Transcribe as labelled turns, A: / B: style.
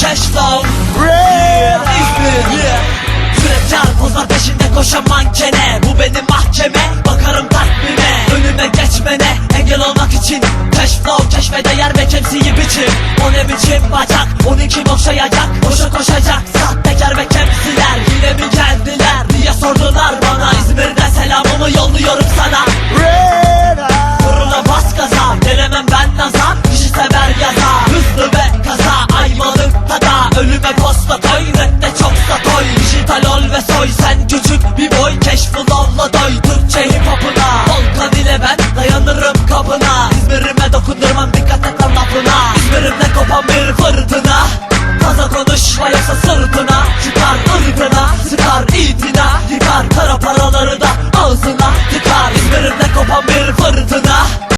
A: Cash flow Real İzmir yeah. Sürekli pozlar peşinde koşan mankene Bu benim mahkeme Bakarım takvime Önüme geçmene Engel olmak için Cash flow keşfede yer ve kemsiyi biçim O ne biçim bacak Onunki boşayacak Boşa koşacak Sahtekar ve kemsiler Yine mi geldiler diye sordular bana İzmir'den selamımı yolluyorum Ölüme posta gayrette çoksa doy. Dijital ol ve soy sen küçük bir boy. Keşful avla doy Türkçe hip hopuna Volkan ile ben dayanırım kabına İzmir'ime dokundurmam dikkat et lan lafına. İzmir'imde kopan bir fırtına. Fazla konuşma yoksa sırtına. Çıkar ırkına sıkar itina. Yıkar kara paraları da ağzına Tıkar. İzmir'imde kopan bir fırtına.